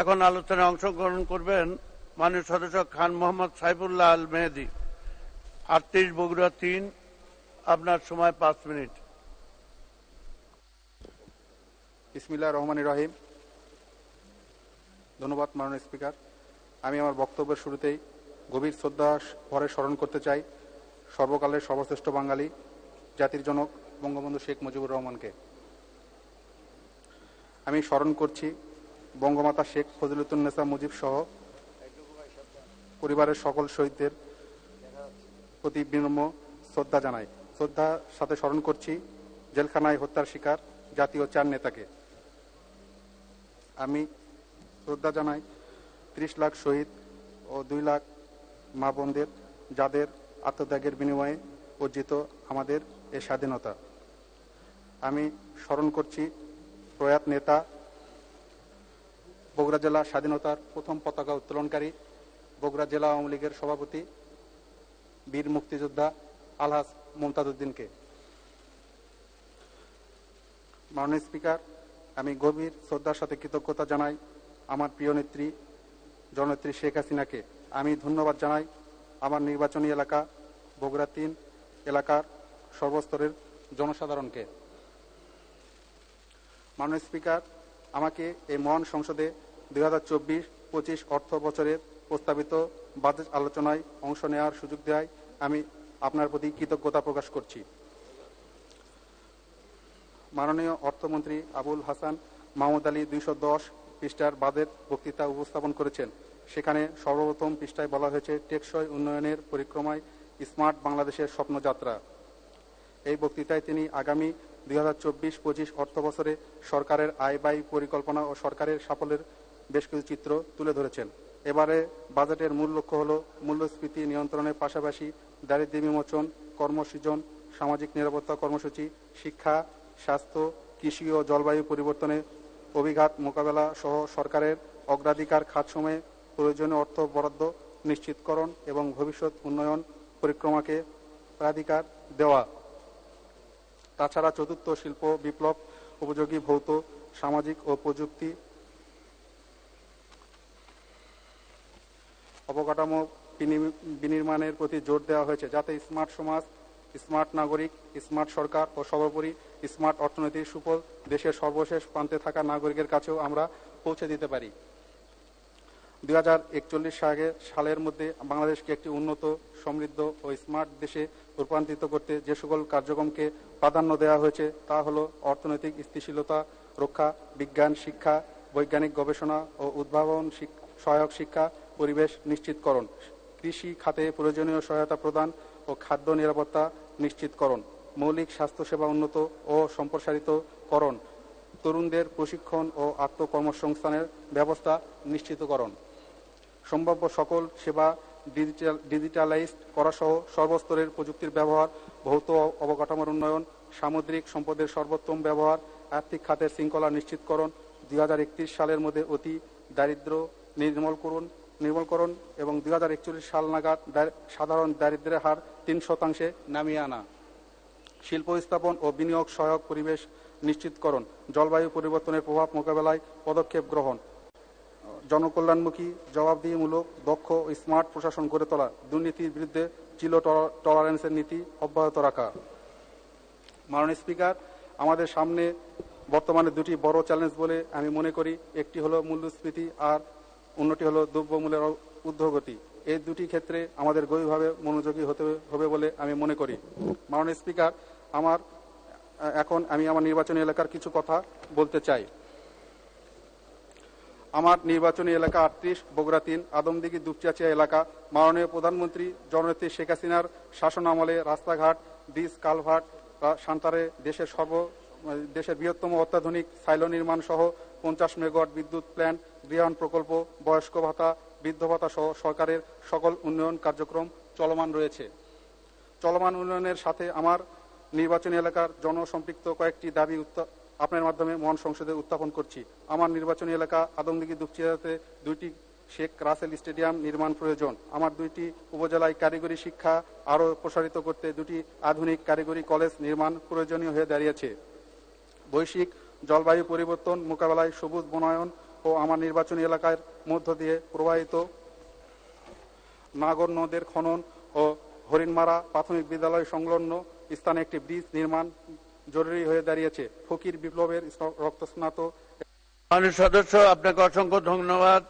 এখন আলোচনায় অংশগ্রহণ করবেন মাননীয় সদস্য খান মোহাম্মদ সাইফুল্লাহ আল মেহেদি। আটত্রিশ বগুড়া তিন, আপনার সময় পাঁচ মিনিট। ইসমিল্লাহ রহমান রহিম। ধন্যবাদ মাননীয় স্পিকার। আমি আমার বক্তব্যের শুরুতেই গভীর শ্রদ্ধা ভরে স্মরণ করতে চাই সর্বকালের সর্বশ্রেষ্ঠ বাঙালি, জাতির জনক বঙ্গবন্ধু শেখ মুজিবুর রহমানকে। আমি স্মরণ করছি বঙ্গমাতা শেখ ফজিলুদ্দিনেসা মুজিব সহ পরিবারের সকল শহীদদের প্রতি বিনম্র শ্রদ্ধা জানাই। শ্রদ্ধার সাথে স্মরণ করছি, জেলখানায় হত্যার শিকার জাতীয় চার নেতাকে। আমি শ্রদ্ধা জানাই ত্রিশ লাখ শহীদ ও দুই লাখ মা বোনদের, যাদের আত্মত্যাগের বিনিময়ে অর্জিত আমাদের এ স্বাধীনতা। আমি স্মরণ করছি প্রয়াত নেতা বগুড়া জেলা স্বাধীনতার প্রথম পতাকা উত্তোলনকারী, বগুড়া জেলা আওয়ামী লীগের সভাপতি, বীর মুক্তিযোদ্ধা আলহাজ মমতাজ উদ্দিনকে মাননীয় স্পিকার, আমি গভীর শ্রদ্ধার সাথে কৃতজ্ঞতা জানাই আমার প্রিয় নেত্রী, জননেত্রী শেখ হাসিনাকে। আমি ধন্যবাদ জানাই আমার নির্বাচনী এলাকা, বগুড়া তিন এলাকার সর্বস্তরের জনসাধারণকে। মাননীয় স্পিকার, আমাকে এই মহান সংসদে দুই হাজার চব্বিশ পঁচিশ অর্থ বছরের প্রস্তাবিত বাজেট আলোচনায় অংশ নেওয়ার সুযোগ দেয় আমি আপনার প্রতি কৃতজ্ঞতা প্রকাশ করছি। মাননীয় অর্থমন্ত্রী আবুল হাসান মাহমুদ আলী দুইশো দশ পৃষ্ঠার বাজেট বক্তৃতা উপস্থাপন করেছেন। সেখানে সর্বপ্রথম পৃষ্ঠায় বলা হয়েছে টেকসই উন্নয়নের পরিক্রমায় স্মার্ট বাংলাদেশের স্বপ্নযাত্রা। এই বক্তৃতায় তিনি আগামী দুই হাজার চব্বিশ পঁচিশ অর্থ বছরে সরকারের আয় ব্যয় পরিকল্পনা ও সরকারের সাফল্যের বেশ কিছু চিত্র তুলে ধরেছেন। এবারে বাজেটের মূল লক্ষ্য হল মূল্যস্ফীতি নিয়ন্ত্রণের পাশাপাশি দারিদ্র্য বিমোচন, কর্মসৃজন, সামাজিক নিরাপত্তা কর্মসূচি, শিক্ষা, স্বাস্থ্য, কৃষি ও জলবায়ু পরিবর্তনে অভিঘাত মোকাবেলা সহ সরকারের অগ্রাধিকার খাতসমূহে প্রয়োজনীয় অর্থ বরাদ্দ, নিশ্চিতকরণ এবং ভবিষ্যৎ উন্নয়ন পরিক্রমাকে প্রাধিকার দেওয়া। তাছাড়া চতুর্থ শিল্প বিপ্লব, উপযোগী ভৌত, সামাজিক ও প্রযুক্তি অবকাঠামো বিনি- বিনির্মাণের প্রতি জোর দেওয়া হয়েছে যাতে স্মার্ট সমাজ, স্মার্ট নাগরিক, স্মার্ট সরকার ও সর্বোপরি স্মার্ট অর্থনৈতিক সুফল দেশের সর্বশেষ প্রান্তে থাকা নাগরিকের কাছেও আমরা পৌঁছে দিতে পারি। দুই হাজার একচল্লিশ সালের মধ্যে বাংলাদেশকে একটি উন্নত, সমৃদ্ধ ও স্মার্ট দেশে রূপান্তরিত করতে যে সকল কার্যক্রমকে প্রাধান্য দেওয়া হয়েছে তা হল অর্থনৈতিক স্থিতিশীলতা, রক্ষা, বিজ্ঞান, শিক্ষা, বৈজ্ঞানিক গবেষণা ও উদ্ভাবন সহায়ক শিক্ষা পরিবেশ নিশ্চিতকরণ, কৃষি খাতে প্রয়োজনীয় সহায়তা প্রদান ও খাদ্য নিরাপত্তা নিশ্চিতকরণ, মৌলিক স্বাস্থ্যসেবা উন্নত ও সম্প্রসারিতকরণ, তরুণদের প্রশিক্ষণ ও আত্মকর্মসংস্থানের ব্যবস্থা নিশ্চিতকরণ। সম্ভাব্য সকল সেবা ডিজিটাল, ডিজিটালাইজড করা সহ সর্বস্তরের প্রযুক্তির ব্যবহার, ভৌত অবকাঠামোর উন্নয়ন, সামুদ্রিক সম্পদের সর্বোত্তম ব্যবহার, আর্থিক খাতের শৃঙ্খলা নিশ্চিতকরণ দুই হাজার একত্রিশ সালের মধ্যে অতি দারিদ্র নির্মূলকরণ নির্মূলকরণ এবং দু হাজার একচল্লিশ সাল নাগাদ সাধারণ দারিদ্র্যের হার তিন শতাংশে নামিয়ে আনা। শিল্প স্থাপন ও বিনিয়োগ সহায়ক পরিবেশ নিশ্চিতকরণ জলবায়ু পরিবর্তনের প্রভাব মোকাবেলায় পদক্ষেপ গ্রহণ। জনকল্যাণমুখী, জবাবদিহিমূলক, দক্ষ ও স্মার্ট প্রশাসন গড়ে তোলা। দুর্নীতির বিরুদ্ধে জিরো টলারেন্সের নীতি অব্যাহত রাখা। মাননীয় স্পিকার, আমাদের সামনে বর্তমানে দুটি বড় চ্যালেঞ্জ বলে আমি মনে করি। একটি হলো মূল্যস্ফীতি আর অন্যটি হলো দ্রব্যমূল্যের ঊর্ধ্বগতি। এই দুটি ক্ষেত্রে আমাদের গভীরভাবে মনোযোগী হতে হবে বলে আমি মনে করি। মাননীয় স্পিকার, আমার, এখন আমি আমার নির্বাচনী এলাকার কিছু কথা বলতে চাই। আমার নির্বাচনী এলাকা আটত্রিশ, বগুড়া তিন, আদমদিঘি, দুপচাচিয়া এলাকা। মাননীয় প্রধানমন্ত্রী জননেত্রী শেখ হাসিনার শাসন আমলে রাস্তাঘাট, ব্রিজ, কালভার্ট সান্তারে দেশের সর্ব দেশের বৃহত্তম অত্যাধুনিক সাইলো নির্মাণ সহ পঞ্চাশ মেগাওয়াট বিদ্যুৎ প্ল্যান্ট গৃহায়ণ প্রকল্প, বয়স্ক ভাতা, বৃদ্ধ ভাতা সহ সরকারের সকল উন্নয়ন কার্যক্রম চলমান রয়েছে। চলমান উন্নয়নের সাথে আমার নির্বাচনী এলাকার জনসম্পৃক্ত কয়েকটি দাবি আপনার মাধ্যমে মহান সংসদে উত্থাপন করছি। আমার নির্বাচনী এলাকা আদমদিঘি দুপচিয়াতে দুইটি শেখ রাসেল স্টেডিয়াম নির্মাণ প্রয়োজন। আমার দুইটি উপজেলায় কারিগরি শিক্ষা আরও প্রসারিত করতে দুটি আধুনিক কারিগরি কলেজ নির্মাণ প্রয়োজনীয় হয়ে দাঁড়িয়েছে। বৈশ্বিক জলবায়ু পরিবর্তন, মোকাবেলায় সবুজ বনায়ন ও আমার নির্বাচনী এলাকার মধ্য দিয়ে প্রবাহিত নাগর নদের খনন ও হরিণমারা প্রাথমিক বিদ্যালয় সংলগ্ন স্থানে একটি ব্রিজ নির্মাণ জরুরি হয়ে দাঁড়িয়েছে। ফকির বিপ্লবের রক্তস্নাত মাননীয় সদস্য, আপনাকে অসংখ্য ধন্যবাদ।